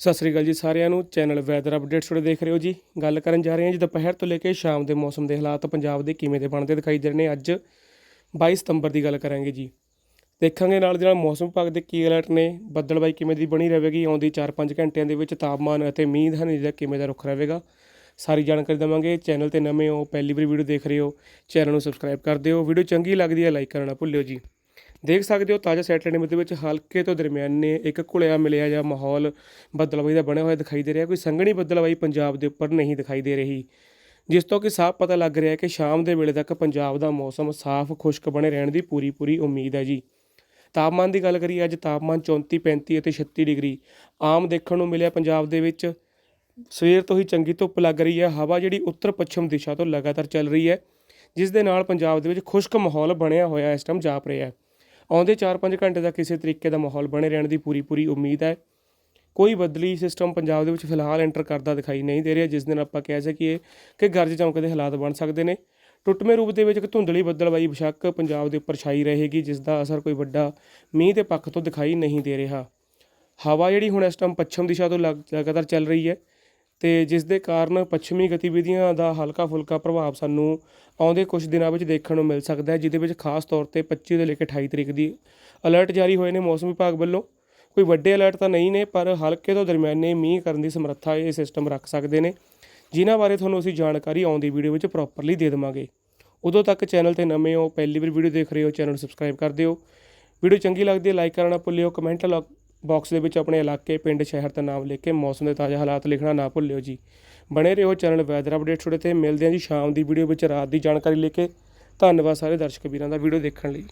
ਸਤਿ ਸ੍ਰੀ ਅਕਾਲ ਜੀ ਸਾਰਿਆਂ ਨੂੰ। ਚੈਨਲ ਵੈਦਰ ਅਪਡੇਟਸ ਤੁਹਾਡੇ ਦੇਖ ਰਹੇ ਹੋ ਜੀ। ਗੱਲ ਕਰਨ ਜਾ ਰਹੇ ਹਾਂ ਜੀ ਦੁਪਹਿਰ ਤੋਂ ਲੈ ਕੇ ਸ਼ਾਮ ਦੇ ਮੌਸਮ ਦੇ ਹਾਲਾਤ ਪੰਜਾਬ ਦੇ ਕਿਵੇਂ ਦੇ ਬਣਦੇ ਦਿਖਾਈ ਦੇ ਰਹੇ ਨੇ। ਅੱਜ 22 ਸਤੰਬਰ ਦੀ ਗੱਲ ਕਰਾਂਗੇ ਜੀ। ਦੇਖਾਂਗੇ ਨਾਲ ਦੀ ਨਾਲ ਮੌਸਮ ਵਿਭਾਗ ਦੇ ਕੀ ਅਲਰਟ ਨੇ। ਬੱਦਲਬਾਈ ਕਿਵੇਂ ਦੀ ਬਣੀ ਰਹੇਗੀ? ਆਉਂਦੀ 4-5 ਘੰਟਿਆਂ ਦੇ ਵਿੱਚ ਤਾਪਮਾਨ ਅਤੇ ਮੀਂਹ ਹਨੇਰੀ ਦਾ ਕਿਵੇਂ ਦਾ ਰੁਖ ਰਹੇਗਾ? ਸਾਰੀ ਜਾਣਕਾਰੀ ਦੇਵਾਂਗੇ। ਚੈਨਲ ਤੇ ਨਵੇਂ ਹੋ, ਪਹਿਲੀ ਵਾਰੀ ਵੀਡੀਓ ਦੇਖ ਰਹੇ ਹੋ, ਚੈਨਲ ਨੂੰ ਸਬਸਕ੍ਰਾਈਬ ਕਰ ਦਿਓ। ਵੀਡੀਓ ਚੰਗੀ ਲੱਗਦੀ ਹੈ ਲਾਈਕ ਕਰਨਾ ਭੁੱਲਿਓ ਜੀ। ਦੇਖ ਸਕਦੇ ਹੋ ਤਾਜ਼ਾ ਸੈਟਲਮੈਂਟ ਦੇ ਵਿੱਚ ਹਲਕੇ ਤੋਂ ਦਰਮਿਆਨੇ ਇੱਕ ਘੁਲਿਆ ਮਿਲਿਆ ਜਿਹਾ ਮਾਹੌਲ ਬੱਦਲਬਾਈ ਦਾ ਬਣਿਆ ਹੋਇਆ ਦਿਖਾਈ ਦੇ ਰਿਹਾ। ਕੋਈ ਸੰਘਣੀ ਬੱਦਲਬਾਈ ਪੰਜਾਬ ਦੇ ਉੱਪਰ ਨਹੀਂ ਦਿਖਾਈ ਦੇ ਰਹੀ, ਜਿਸ ਤੋਂ ਕਿ ਸਾਫ਼ ਪਤਾ ਲੱਗ ਰਿਹਾ ਹੈ ਕਿ ਸ਼ਾਮ ਦੇ ਵੇਲੇ ਤੱਕ ਪੰਜਾਬ ਦਾ ਮੌਸਮ ਸਾਫ਼, ਖੁਸ਼ਕ ਬਣੇ ਰਹਿਣ ਦੀ ਪੂਰੀ ਪੂਰੀ ਉਮੀਦ ਹੈ ਜੀ। ਤਾਪਮਾਨ ਦੀ ਗੱਲ ਕਰੀਏ, ਅੱਜ ਤਾਪਮਾਨ 34 35 ਅਤੇ 36 ਡਿਗਰੀ। ਆਮ ਦੇਖਣ ਨੂੰ ਮਿਲਿਆ ਪੰਜਾਬ ਦੇ ਵਿੱਚ ਸਵੇਰ ਤੋਂ ਹੀ ਚੰਗੀ ਧੁੱਪ ਲੱਗ ਰਹੀ ਹੈ। ਹਵਾ ਜਿਹੜੀ ਉੱਤਰ ਪੱਛਮ ਦਿਸ਼ਾ ਤੋਂ ਲਗਾਤਾਰ ਚੱਲ ਰਹੀ ਹੈ, ਜਿਸ ਦੇ ਨਾਲ ਪੰਜਾਬ ਦੇ ਵਿੱਚ ਖੁਸ਼ਕ ਮਾਹੌਲ ਬਣਿਆ ਹੋਇਆ ਇਸ ਟਾਈਮ ਜਾਪ ਰਿਹਾ ਹੈ। ਆਉਂਦੇ 4-5 ਘੰਟੇ ਦਾ ਕਿਸੇ ਤਰੀਕੇ ਦਾ ਮਾਹੌਲ ਬਣੇ ਰਹਿਣ ਦੀ ਪੂਰੀ ਪੂਰੀ ਉਮੀਦ ਹੈ। ਕੋਈ ਬਦਲੀ ਸਿਸਟਮ ਪੰਜਾਬ ਦੇ ਵਿੱਚ ਫਿਲਹਾਲ ਐਂਟਰ ਕਰਦਾ ਦਿਖਾਈ ਨਹੀਂ ਦੇ ਰਿਹਾ, ਜਿਸ ਦਿਨ ਆਪਾਂ ਕਹਿ ਸਕੀਏ ਕਿ ਗਰਜ ਚੌਂਕ ਦੇ ਹਾਲਾਤ ਬਣ ਸਕਦੇ ਨੇ। ਟੁੱਟਵੇਂ ਰੂਪ ਦੇ ਵਿੱਚ ਇੱਕ ਧੁੰਦਲੀ ਬੱਦਲਬਾਈ ਬਸ਼ੱਕ ਪੰਜਾਬ ਦੇ ਉੱਪਰ ਛਾਈ ਰਹੇਗੀ, ਜਿਸ ਦਾ ਅਸਰ ਕੋਈ ਵੱਡਾ ਮੀਂਹ ਦੇ ਪੱਖ ਤੋਂ ਦਿਖਾਈ ਨਹੀਂ ਦੇ ਰਿਹਾ। ਹਵਾ ਜਿਹੜੀ ਹੁਣ ਇਸ ਟਾਈਮ ਪੱਛਮ ਦਿਸ਼ਾ ਤੋਂ ਲਗ- ਲਗਾਤਾਰ ਚੱਲ ਰਹੀ ਹੈ। ਤੇ ਜਿਸ ਦੇ ਕਾਰਨ ਪੱਛਮੀ ਗਤੀਵਿਧੀਆਂ ਦਾ ਹਲਕਾ ਫੁਲਕਾ ਪ੍ਰਭਾਵ ਸਾਨੂੰ ਆਉਂਦੇ ਕੁਝ ਦਿਨਾਂ ਵਿੱਚ ਦੇਖਣ ਨੂੰ ਮਿਲ ਸਕਦਾ ਹੈ, ਜਿਹਦੇ ਵਿੱਚ ਖਾਸ ਤੌਰ ਤੇ 25 ਤੋਂ ਲੈ ਕੇ 28 ਤਰੀਕ ਦੀ ਅਲਰਟ ਜਾਰੀ ਹੋਏ ਨੇ ਮੌਸਮ ਵਿਭਾਗ ਵੱਲੋਂ। ਕੋਈ ਵੱਡੇ ਅਲਰਟ ਤਾਂ ਨਹੀਂ ਨੇ, ਪਰ ਹਲਕੇ ਤੋਂ ਦਰਮਿਆਨੇ ਮੀਂਹ ਕਰਨ ਦੀ ਸਮਰੱਥਾ ਇਹ ਸਿਸਟਮ ਰੱਖ ਸਕਦੇ ਨੇ, ਜਿਨ੍ਹਾਂ ਬਾਰੇ ਤੁਹਾਨੂੰ ਅਸੀਂ ਜਾਣਕਾਰੀ ਆਉਂਦੀ ਵੀਡੀਓ ਵਿੱਚ ਪ੍ਰੋਪਰਲੀ ਦੇ ਦੇਵਾਂਗੇ। ਉਦੋਂ ਤੱਕ ਚੈਨਲ ਤੇ ਨਵੇਂ ਹੋ, ਪਹਿਲੀ ਵਾਰ ਵੀਡੀਓ ਦੇਖ ਰਹੇ ਹੋ ਚੈਨਲ ਨੂੰ ਸਬਸਕ੍ਰਾਈਬ ਕਰ ਦਿਓ। ਵੀਡੀਓ ਚੰਗੀ ਲੱਗਦੀ ਹੈ ਲਾਈਕ ਕਰਨਾ ਭੁੱਲਿਓ ਕਮੈਂਟ ਬਾਕਸ ਦੇ ਵਿੱਚ ਆਪਣੇ ਇਲਾਕੇ, ਪਿੰਡ, ਸ਼ਹਿਰ ਦਾ ਨਾਮ ਲਿਖ ਕੇ ਮੌਸਮ ਦੇ ਤਾਜ਼ਾ ਹਾਲਾਤ ਲਿਖਣਾ ਨਾ ਭੁੱਲਿਓ ਜੀ। ਬਣੇ ਰਹੋ ਚੈਨਲ ਵੈਦਰ ਅਪਡੇਟ ਤੁਹਾਡੇ ਤੇ। ਮਿਲਦੇ ਹਾਂ ਜੀ ਸ਼ਾਮ ਦੀ ਵੀਡੀਓ ਵਿੱਚ। ਰਾਤ ਦੀ ਜਾਣਕਾਰੀ ਲੈ ਕੇ। ਧੰਨਵਾਦ ਸਾਰੇ ਦਰਸ਼ਕ ਵੀਰਾਂ ਦਾ ਵੀਡੀਓ ਦੇਖਣ ਲਈ।